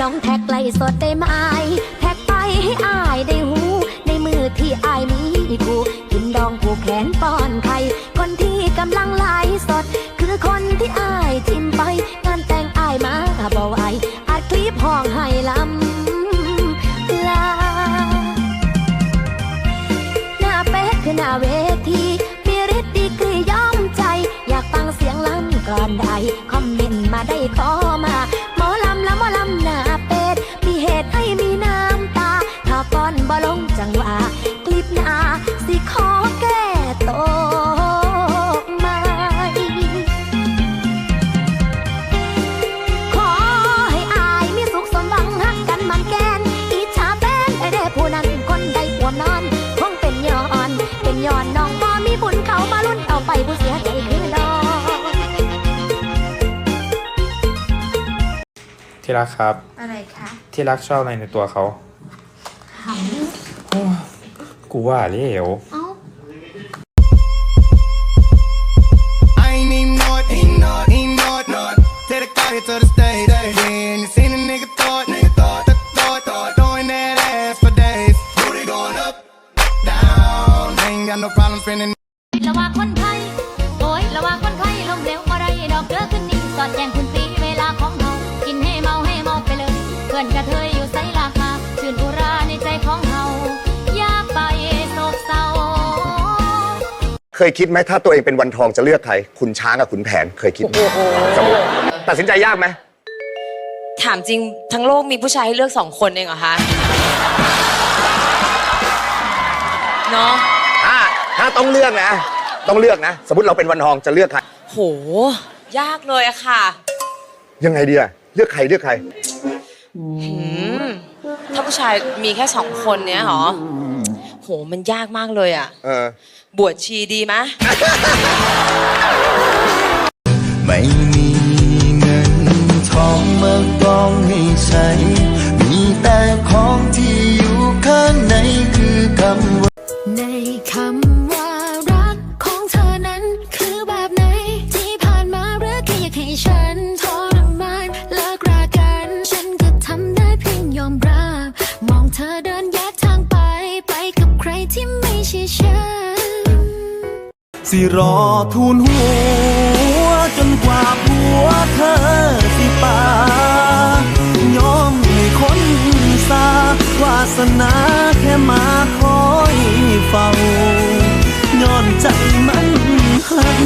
น้องแท็กไล่สดได้ไหมแท็กไปให้อายได้หู ในมือที่อายมีกูกินดองผูกแขนป้อนไข่ มันแกนอิจฉาแฟนไอเด้ผู้นั้นคนใดควมนอนคงเป็นย้อน เป็นย้อนน้องบ่มีบุญเขามาลุ้นเอาไปผู้เสียใจคือน้องที่รักครับ อะไรคะที่รักชอบอะไรในตัวเขาหกูว่าเลี้ยวำเอ้า อขึ้นนี่สอดแจงคุณปีเวลาของเฮากินให้เมาให้เมาไปเลย เพื่อนกระเทยอยู่ไสลากมาชื่นอุราในใจของเฮาอย่าไปโศกเศร้า เคยคิดไหมถ้าตัวเองเป็นวันทองจะเลือกใครคุณช้างกับคุณแผนเคยคิดไหมสมมติตัดสินใจยากไหมถามจริงทั้งโลกมีผู้ชายให้เลือกสองคนเองเหรอคะเนาะอ่าถ้าต้องเลือกนะ ต้องเลือกนะ สมมติเราเป็นวันทองจะเลือกใครโห ยากเลยอะค่ะยังไงดีอะเลือกใครเลือกใคร หืมถ้าผู้ชายมีแค่สองคนเนี้ยเหรอ โห มันยากมากเลยอะเออบวชชีดีไหมไม่มีเงินทองมากองให้ใช้ สิรอทูลหัว จนกว่าผัวเธอสิปายอมให้คนสาวาสนาแค่มาคอยเฝ้าย้อนใจมันหัก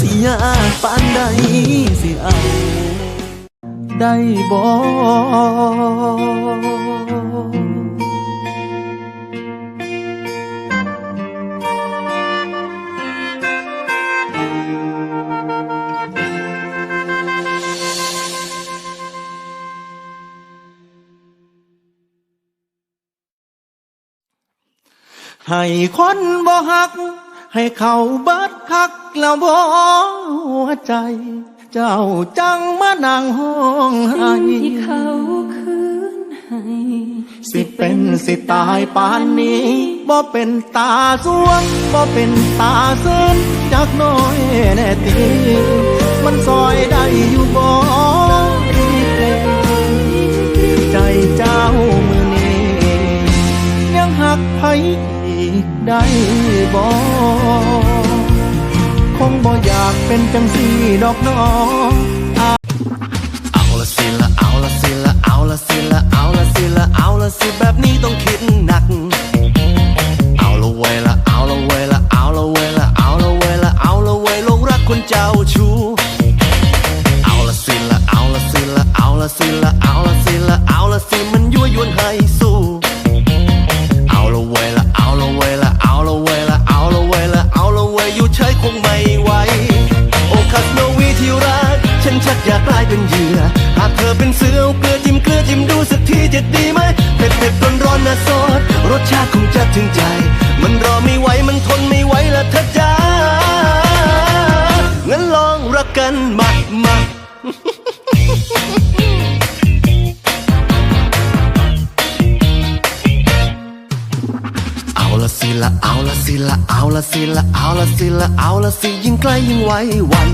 สิยากปานใดสิเอา ได้บ่ ให้คนบ่หัก ให้เขาเบิดคักแล้วบ่หัวใจ เจ้าจังมานั่งห้องไห้ที่เขาคืนให้ สิเป็นสิตายปานนี้บ่เป็นตาสวงบ่เป็นตาเส้นจักหน้อยแน่ตีมันซอยได้อยู่บ่ ได้บ่คงบ่อยากเป็นจังสีดอกน้องเอาละสิละเอาละสิละเอาละสิละเอาละสิละเอาละสิแบบนี้ต้องคิดหนัก เอาละเวยละเอาละเวยละเอาละเวยละเอาละเวยละเอาละเวยลงรักคนเจ้าชู้เอาละสิละเอาละสิละเอาละสิละเอาละสิละเอาละสิมันยั่วยวนให้สู้ กันมามาเอาละสิละเอาละสิละเอาละสิละเอาละสิละเอาละสิยิ่งใกล้ยิ่งไว้วัน